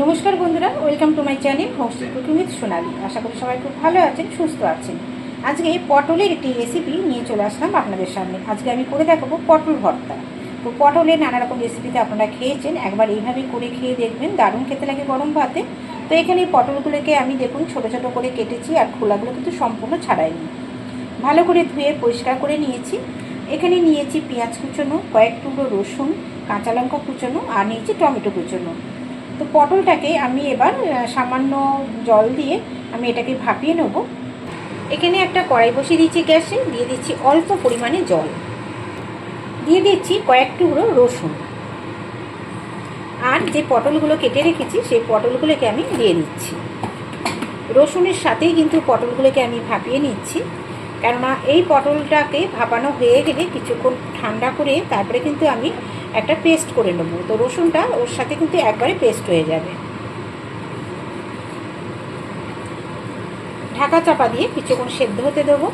নমস্কার বন্ধুরা, welcome to my channel homestay cooking with Sonali. আশা করি সবাই খুব ভালো আছেন, সুস্থ আছেন। আজকে পটলের একটি রেসিপি নিয়ে চলে আসলাম আপনাদের সামনে। আজকে আমি করে দেখাবো পটল ভর্তা। তো পটলের নানা রকম রেসিপিতে আপনারা খেয়েছেন, একবার এইভাবে করে খেয়ে দেখবেন। দারুণ খেতে লাগে গরম ভাতে। তো এখানে পটলগুলোকে আমি দেখুন, ছোটো ছোটো করে কেটেছি আর খোলাগুলো কিন্তু সম্পূর্ণ ছাড়াইনি। ভালো করে ধুয়ে পরিষ্কার করে নিয়েছি। এখানে নিয়েছি পেঁয়াজ কুচোনো, কয়েক টুকরো রসুন, কাঁচা লঙ্কা কুচোনো আর নিয়েছি টমেটো কুচোনো। তো পটলটাকে আমি এবার সামান্য জল দিয়ে আমি এটাকে ভাপিয়ে নেব। এখানে একটা কড়াই বসিয়ে দিচ্ছি গ্যাসে, দিয়ে দিচ্ছি অল্প পরিমাণে জল। দিয়ে দিচ্ছি কয়েক টুকরো রসুন। আর যে পটলগুলো কেটে রেখেছি, সেই পটলগুলোকে আমি দিয়ে দিচ্ছি। রসুনের সাথেই কিন্তু পটলগুলোকে আমি ভাপিয়ে নিচ্ছি। কেননা এই পটলটাকে ভাপানো হয়ে গেলে কিছুক্ষণ ঠান্ডা করে তারপরে কিন্তু আমি একটা পেস্ট করে নেব। তো রসুনটা ওর সাথে কিন্তু একবারে পেস্ট হয়ে যাবে। ঢাকা চাপা দিয়ে কিছুক্ষণ সেদ্ধ হতে দেবো।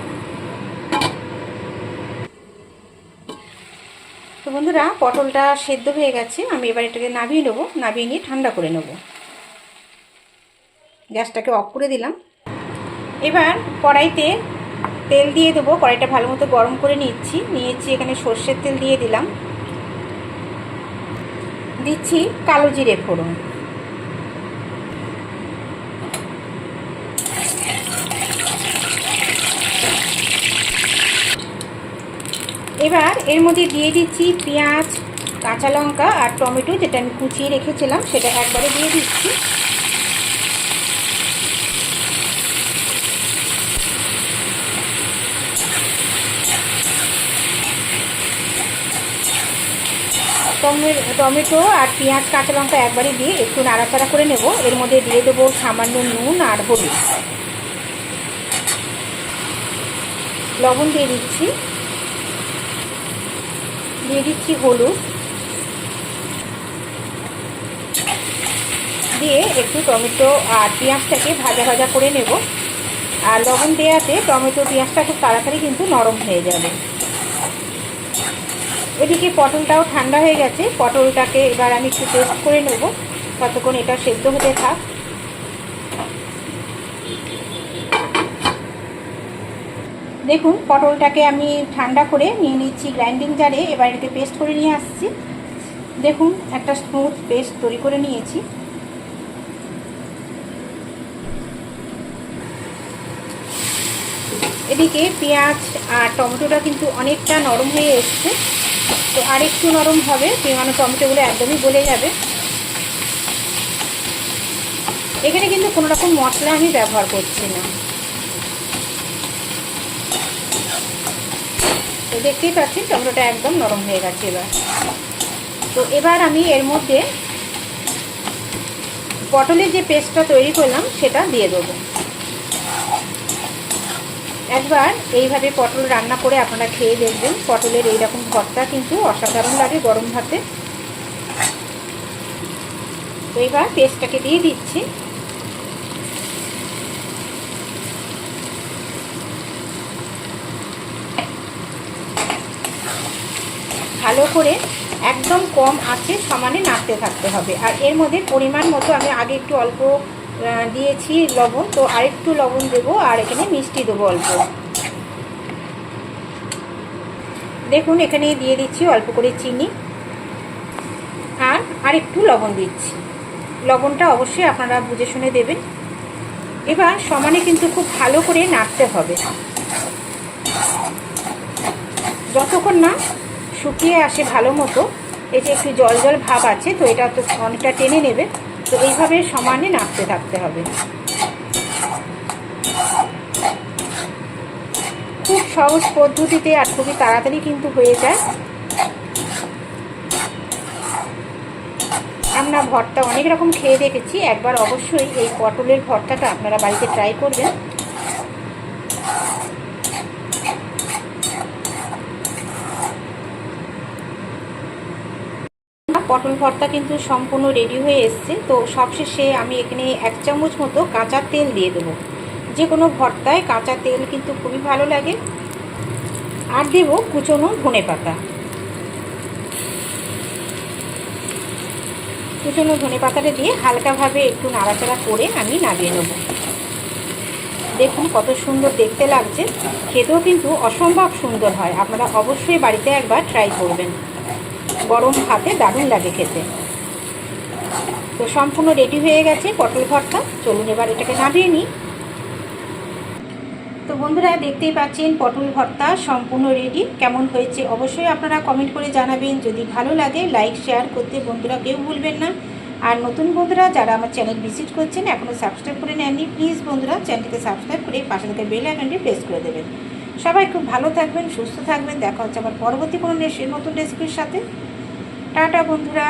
তো বন্ধুরা, পটলটা সেদ্ধ হয়ে গেছে। আমি এবার এটাকে নামিয়ে নেব। নামিয়ে নিয়ে ঠান্ডা করে নেব। গ্যাসটাকে অফ করে দিলাম। এবার কড়াইতে তেল দিয়ে দেবো, কড়াইটা ভালো মতো গরম করে নিচ্ছি, নিয়েছি এখানে সর্ষের তেল দিয়ে দিলাম। দিচ্ছি কালো জিরে ফোড়ন। এবার এর মধ্যে দিয়ে দিচ্ছি পেঁয়াজ, কাঁচা লঙ্কা আর টমেটো, যেটা আমি কুচিয়ে রেখেছিলাম, সেটা একবারে দিয়ে দিচ্ছি। টমেটো আর পেঁয়াজ, কাঁচা লঙ্কা একবারে দিয়ে একটু নাড়াচাড়া করে নেব। এর মধ্যে দিয়ে দেবো সামান্য নুন আর হলুদ। লবণ দিয়ে দিচ্ছি। দিয়ে দিচ্ছি হলুদ। দিয়ে একটু টমেটো আর পেঁয়াজটাকে ভাজা ভাজা করে নেব। আর লবণ দেওয়াতে টমেটো পেঁয়াজটা খুব তাড়াতাড়ি কিন্তু নরম হয়ে যাবে। এদিকে পটলটাও ঠান্ডা হয়ে গেছে। পটলটাকে এবার আমি একটু পেস্ট করে নেব। ততক্ষণ এটা সেদ্ধ হতে থাক। দেখুন, পটলটাকে আমি ঠান্ডা করে নিয়ে নিচ্ছি গ্রাইন্ডিং জারে এবার এটাকে পেস্ট করে নিয়ে আসছি। দেখুন, একটা স্মুথ পেস্ট তৈরি করে নিয়েছি। এদিকে পেঁয়াজ আর টমেটোটা কিন্তু অনেকটা নরম হয়ে এসছে। তো আরেকটু নরম হবে পেঁয়ানো টমেটোগুলো একদমই গলে যাবে। এখানে কিন্তু কোনো রকম মশলা আমি ব্যবহার করছি না। তো দেখতেই পাচ্ছি টমেটোটা একদম নরম হয়ে গেছে এবার। তো এবার আমি এর মধ্যে পটলের যে পেস্টটা তৈরি করলাম, সেটা দিয়ে দেবো। একবার এইভাবে পটল রান্না করে আপনারা খেয়ে দেখবেন। পটলের এইরকম ভর্তা কিন্তু অসাধারণ লাগে গরম ভাতে। তো এবার পেস্টটাকে দিয়ে দিচ্ছি। ভালো করে একদম কম আছে, সমানে নাড়তে থাকতে হবে। আর এর মধ্যে পরিমাণ মতো আমি আগে একটু অল্প দিয়েছি লবণ, তো আরেকটু লবণ দেবো আর এখানে মিষ্টি দেবো অল্প। দেখুন এখানে দিয়ে দিচ্ছি অল্প করে চিনি। আর আরেকটু লবণ দিচ্ছি। লবণটা অবশ্যই আপনারা বুঝে শুনে দেবেন। এবার সমানে কিন্তু খুব ভালো করে নাড়তে হবে। যতক্ষণ না শুকিয়ে আসে ভালো মতো, এই যে একটু জল জল ভাব আছে, তো এটা তো অনেকটা টেনে নেবে। তো এইভাবে সমানে নাড়তে থাকতে হবে। খুব সহজ পদ্ধতিতে আর খুবই তাড়াতাড়ি কিন্তু হয়ে যায়। আমরা ভর্তা অনেক রকম খেয়ে দেখেছি, একবার অবশ্যই এই পটলের ভর্তাটা আপনারা বাড়িতে ট্রাই করবেন। পটল ভর্তা কিন্তু সম্পূর্ণ রেডি হয়ে এসছে। তো সবশেষে আমি এখানে এক চামচ মতো কাঁচা তেল দিয়ে দেবো। যে কোনো ভর্তায় কাঁচা তেল কিন্তু খুবই ভালো লাগে। আর দেবো কুচনো ধনে পাতা। কুচনো ধনে পাতাটা দিয়ে হালকাভাবে একটু নাড়াচাড়া করে আমি নামিয়ে নেব। দেখুন কত সুন্দর দেখতে লাগছে। খেতেও কিন্তু অসম্ভব সুন্দর হয়। আপনারা অবশ্যই বাড়িতে একবার ট্রাই করবেন। গরম ভাতে দারুণ লাগে খেতে। তো সম্পূর্ণ রেডি হয়ে গেছে পটল ভর্তা। চলুন এবার এটাকে নামিয়ে নিই। তো বন্ধুরা, দেখতেই পাচ্ছেন পটল ভর্তা সম্পূর্ণ রেডি কেমন হয়েছে অবশ্যই আপনারা কমেন্ট করে জানাবেন। যদি ভালো লাগে লাইক শেয়ার করতে বন্ধুরা কেউ ভুলবেন না। আর নতুন বন্ধুরা, যারা আমার চ্যানেল ভিজিট করছেন এখনও সাবস্ক্রাইব করে নেননি প্লিজ বন্ধুরা চ্যানেলটিকে সাবস্ক্রাইব করে পাশে থেকে বেল আইকনটি প্রেস করে দেবেন। সবাই খুব ভালো থাকবেন, সুস্থ থাকবেন। দেখা হচ্ছে আবার পরবর্তী কোনো নতুন রেসিপির সাথে। টাটা বন্ধুরা।